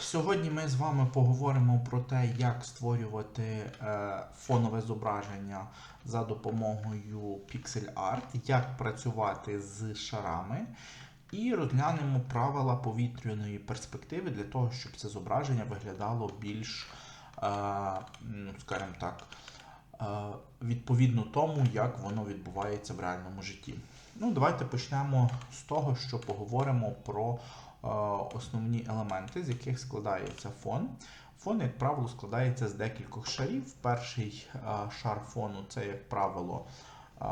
Сьогодні ми з вами поговоримо про те, як створювати е, фонове зображення за допомогою Pixel Art, як працювати з шарами, і розглянемо правила повітряної перспективи для того, щоб це зображення виглядало більш, е, ну, скажімо так, е, відповідно тому, як воно відбувається в реальному житті. Ну, давайте почнемо з того, що поговоримо про основні елементи, з яких складається фон. Фон, як правило, складається з декількох шарів. Перший е, шар фону це, як правило, е,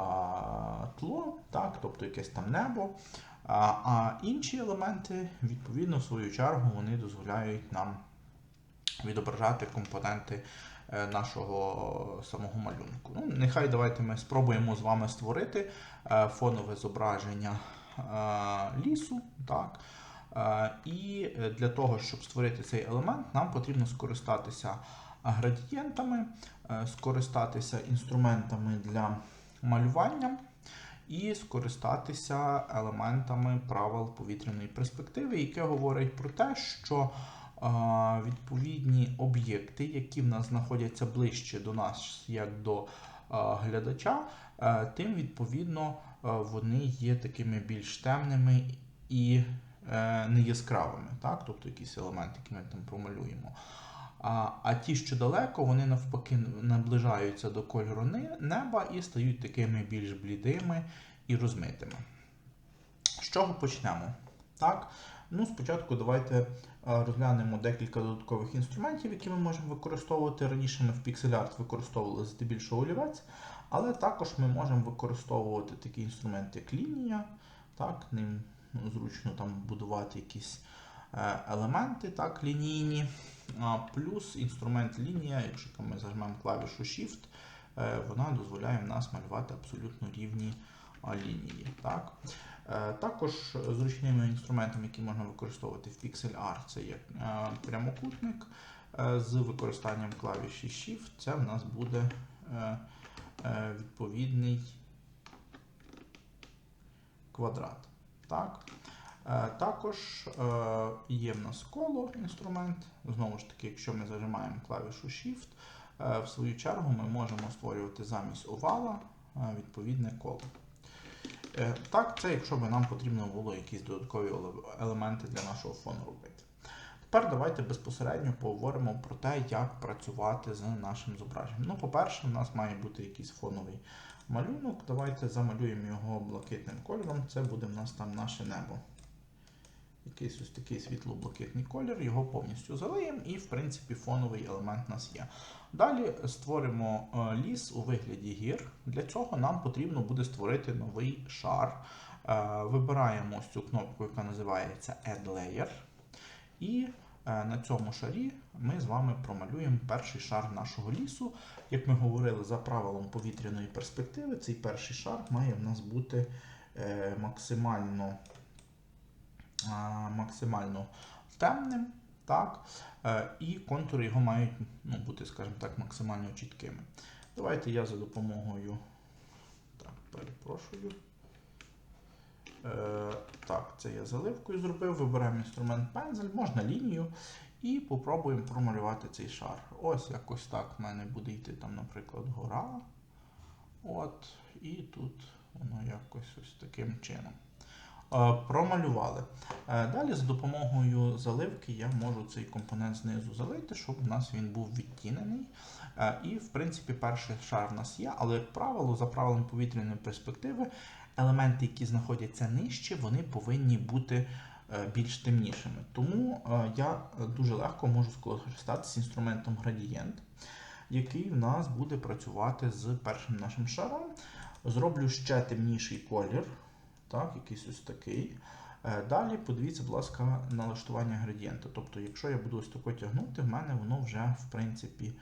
тло, так, тобто якесь там небо. А, інші елементи, відповідно, в свою чергу, вони дозволяють нам відображати компоненти е, нашого самого малюнку. Ну, нехай давайте ми спробуємо з вами створити е, фонове зображення е, лісу. Так? Е, І для того, щоб створити цей елемент, нам потрібно скористатися градієнтами, е, скористатися інструментами для малювання і скористатися елементами правил повітряної перспективи, яке говорить про те, що е, відповідні об'єкти, які в нас знаходяться ближче до нас, як до е, глядача, е, тим відповідно е, вони є такими більш темними і е, не яскравими, так? тобто якісь елементи, які ми там промалюємо. А, а ті, що далеко, вони навпаки наближаються до кольору неба і стають такими більш блідими і розмитими. З чого почнемо? Так, ну спочатку давайте е, розглянемо декілька додаткових інструментів, які ми можемо використовувати. Раніше ми в PixelArt використовували здебільшого олівець, але також ми можемо використовувати такі інструменти, як лінія. Так, ним зручно там будувати якісь е, елементи так, лінійні. Плюс інструмент лінія, якщо ми зажмемо клавішу Shift, е, вона дозволяє в нас малювати абсолютно рівні лінії. Так? Е, Також зручними інструментами, які можна використовувати в Pixel Art, це є прямокутник з використанням клавіші Shift. Це в нас буде відповідний квадрат. Так? Е, Також е, є в нас коло інструмент. Знову ж таки, якщо ми зажимаємо клавішу Shift, е, в свою чергу ми можемо створювати замість овала відповідне коло. Так, це якщо б нам потрібно було якісь додаткові елементи для нашого фону робити. Тепер давайте безпосередньо поговоримо про те, як працювати з нашим зображенням. Ну, по-перше, в нас має бути якийсь фоновий малюнок. Давайте замалюємо його блакитним кольором. Це буде в нас там наше небо. Якийсь ось такий світло-блакитний колір, його повністю залиємо, і, в принципі, фоновий елемент у нас є. Далі створимо е, ліс у вигляді гір. Для цього нам потрібно буде створити новий шар. Е, Вибираємо ось цю кнопку, яка називається Add Layer. І на цьому шарі ми з вами промалюємо перший шар нашого лісу. Як ми говорили за правилом повітряної перспективи, цей перший шар має в нас бути е, максимально, максимально темним. Так? Е, І контури його мають ну, бути, скажімо так, максимально чіткими. Давайте я за допомогою. Так, перепрошую. Так, це я заливкою зробив. Вибираємо інструмент пензель, можна лінію. І попробуємо промалювати цей шар. Ось якось так в мене буде йти там, наприклад, гора. От, і тут воно якось ось таким чином. Е, Промалювали. Е, Далі за допомогою заливки я можу цей компонент знизу залити, щоб у нас він був відтінений. Е, І, в принципі, перший шар в нас є, але, як правило, за правилом повітряної перспективи, елементи, які знаходяться нижче, вони повинні бути е, більш темнішими. Тому е, я дуже легко можу скористатися інструментом градієнт, який в нас буде працювати з першим нашим шаром. Зроблю ще темніший колір, так, якийсь ось такий. Е, Далі подивіться, будь ласка, налаштування градієнта. Тобто, якщо я буду ось тако тягнути, в мене воно вже в принципі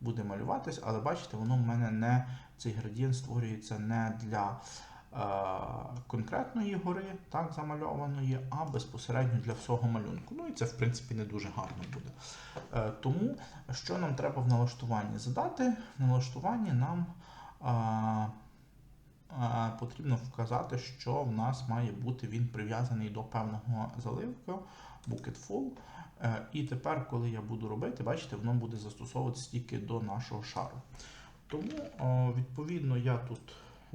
буде малюватись, але бачите, воно в мене не цей градієнт створюється не для конкретної гори, так, замальованої, а безпосередньо для всього малюнку. Ну і це, в принципі, не дуже гарно буде. Е, тому що нам треба в налаштуванні задати? В налаштуванні нам. е, е, Потрібно вказати, що в нас має бути він прив'язаний до певного заливку, bucket full. Е, І тепер, коли я буду робити, бачите, воно буде застосовуватися тільки до нашого шару. Тому, відповідно, я тут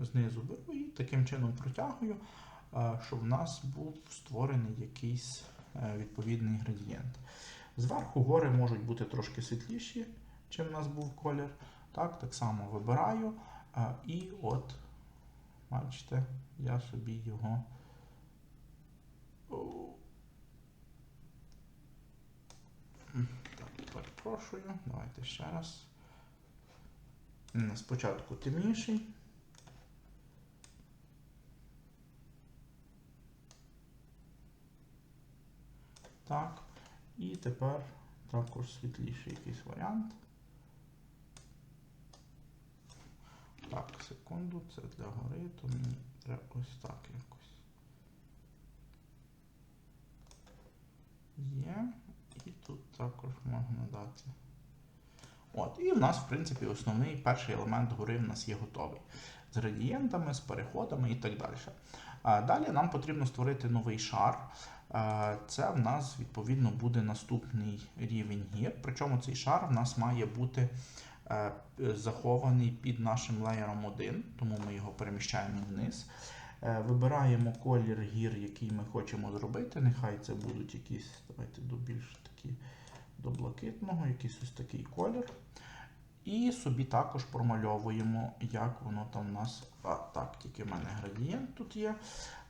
знизу беру і таким чином протягую, е, щоб в нас був створений якийсь е, відповідний градієнт. Зверху гори можуть бути трошки світліші, чим в нас був колір. Так, так само вибираю. е, І от, бачите, я собі його. Так, перепрошую. Давайте ще раз. Спочатку темніший. Так. І тепер також світліший якийсь варіант. Так, секунду, це для гори, то мені треба ось так якось. Є. І тут також можна дати. От, і в нас, в принципі, основний перший елемент гори в нас є готовий. З градієнтами, з переходами і так далі. Далі нам потрібно створити новий шар. Е, Це в нас, відповідно, буде наступний рівень гір. Причому цей шар в нас має бути е, захований під нашим леєром 1, тому ми його переміщаємо вниз. Е, Вибираємо колір гір, який ми хочемо зробити. Нехай це будуть якісь, давайте до більш такі до блакитного, якийсь ось такий колір. І собі також промальовуємо, як воно там у нас. А, так, тільки в мене градієнт тут є,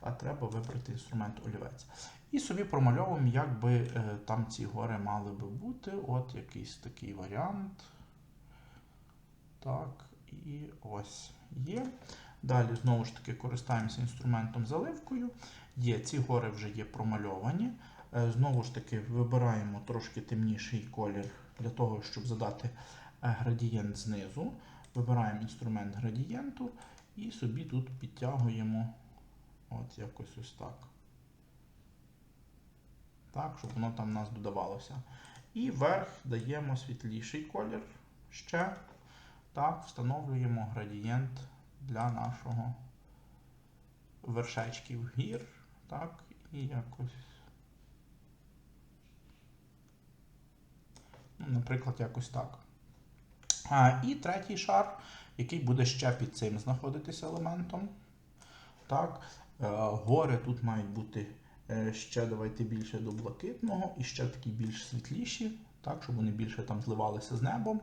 а треба вибрати інструмент олівець. І собі промальовуємо, як би е, там ці гори мали би бути. От якийсь такий варіант. Так, і ось є. Далі, знову ж таки, користаємося інструментом заливкою. Є, ці гори вже є промальовані. Е, Знову ж таки, вибираємо трошки темніший колір для того, щоб задати градієнт знизу. Вибираємо інструмент градієнту і собі тут підтягуємо от якось ось так. Так, щоб воно там у нас додавалося. І вверх даємо світліший колір ще. Так, встановлюємо градієнт для нашого вершечків гір. Так, і якось. Ну, наприклад, якось так. А, І третій шар, який буде ще під цим знаходитися елементом. Так, е, Гори тут мають бути е, ще давайте більше до блакитного і ще такі більш світліші, так, щоб вони більше там зливалися з небом.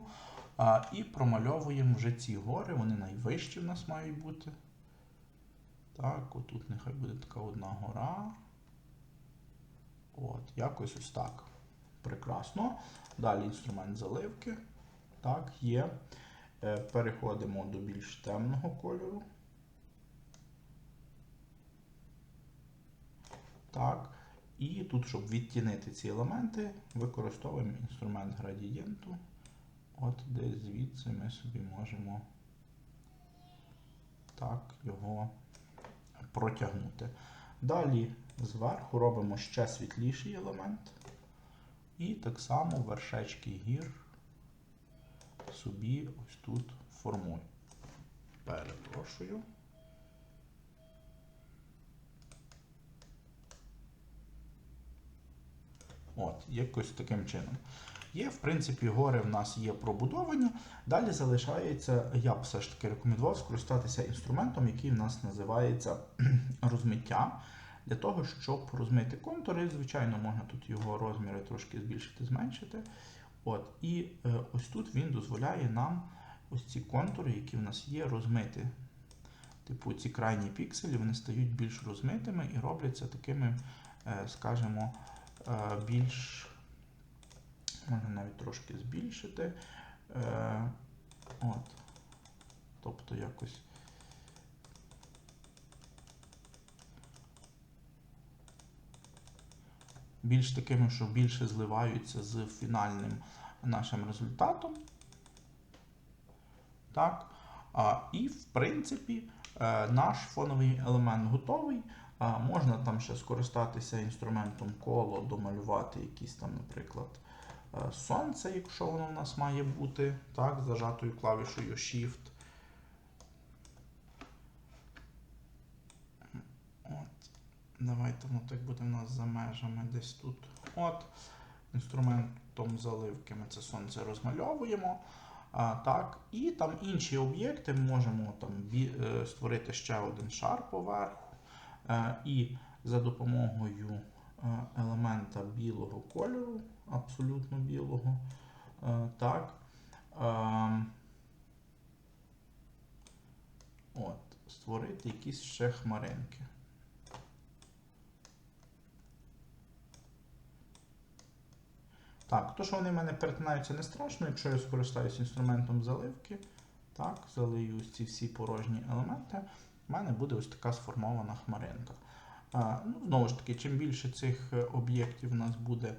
А, І промальовуємо вже ці гори, вони найвищі в нас мають бути. Так, отут нехай буде така одна гора. От, якось ось так. Прекрасно. Далі інструмент заливки. Так, є. Е, Переходимо до більш темного кольору. Так. І тут, щоб відтінити ці елементи, використовуємо інструмент градієнту. От десь звідси ми собі можемо так його протягнути. Далі зверху робимо ще світліший елемент. І так само вершечки гір собі ось тут формую. Перепрошую. От, якось таким чином. Є, в принципі, гори в нас є пробудовані. Далі залишається, я б все ж таки рекомендував скористатися інструментом, який в нас називається розмиття. Для того, щоб розмити контури, звичайно, можна тут його розміри трошки збільшити, зменшити. От, І е, ось тут він дозволяє нам ось ці контури, які в нас є, розмити. Типу, ці крайні пікселі вони стають більш розмитими і робляться такими, е, скажімо, е, більш. Можна навіть трошки збільшити. Е, от. Тобто якось. Більш такими, що більше зливаються з фінальним нашим результатом. Так. А, І, в принципі, е, наш фоновий елемент готовий. А, Можна там ще скористатися інструментом коло, домалювати якісь там, наприклад, е, сонце, якщо воно в нас має бути, так, зажатою клавішою Shift. Давайте воно так буде в нас за межами десь тут. От. інструментом заливки ми це сонце розмальовуємо. А, так, і там інші об'єкти можемо там, е, створити ще один шар поверху. Е, і за допомогою е, елемента білого кольору, абсолютно білого, е, так, е, от, створити якісь ще хмаринки. Так, то, що вони в мене перетинаються не страшно, якщо я скористаюся інструментом заливки, так, залию ці всі порожні елементи, в мене буде ось така сформована хмаринка. А, ну, знову ж таки, чим більше цих е, об'єктів у нас буде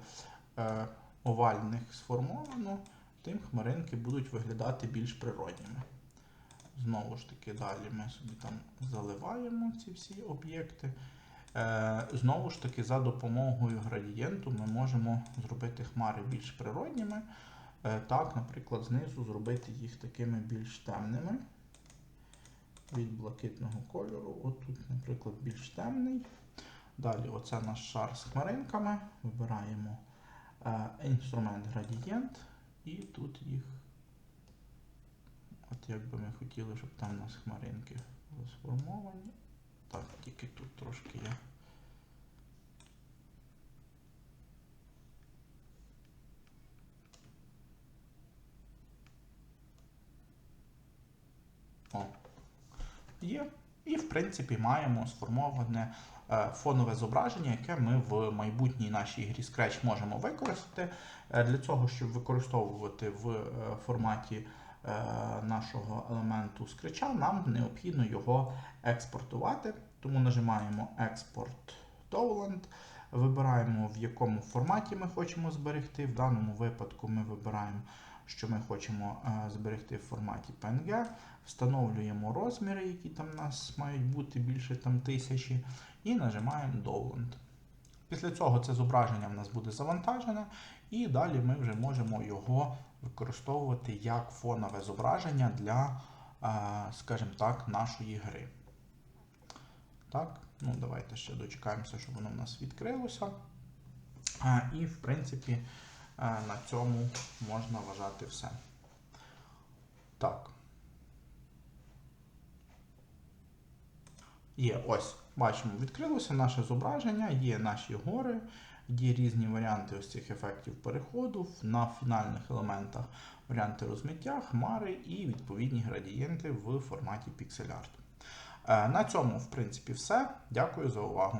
е, овальних сформовано, тим хмаринки будуть виглядати більш природніми. Знову ж таки, далі ми собі там заливаємо ці всі об'єкти. Е, Знову ж таки, за допомогою градієнту ми можемо зробити хмари більш природніми. Е, Так, наприклад, знизу зробити їх такими більш темними. Від блакитного кольору. От тут, наприклад, більш темний. Далі, оце наш шар з хмаринками. Вибираємо е, інструмент градієнт, і тут їх. От як би ми хотіли, щоб там у нас хмаринки сформовані. Так, тільки тут трошки є. О. Є. І, в принципі, маємо сформоване е, фонове зображення, яке ми в майбутній нашій грі Scratch можемо використати. Е, Для цього, щоб використовувати в е, форматі нашого елементу Scratch, нам необхідно його експортувати. Тому нажимаємо Export Towland, вибираємо, в якому форматі ми хочемо зберегти. В даному випадку ми вибираємо, що ми хочемо е, зберегти в форматі PNG, встановлюємо розміри, які там у нас мають бути більше там тисячі, і нажимаємо Download. Після цього це зображення в нас буде завантажене, і далі ми вже можемо його використовувати як фонове зображення для, е, скажімо так, нашої гри. Так, ну давайте ще дочекаємося, щоб воно в нас відкрилося. І, в принципі, е, на цьому можна вважати все. Так. Є, ось, бачимо, відкрилося наше зображення, є наші гори, є різні варіанти ось цих ефектів переходу. На фінальних елементах варіанти розмиття, хмари і відповідні градієнти в форматі Art. Е, На цьому, в принципі, все. Дякую за увагу.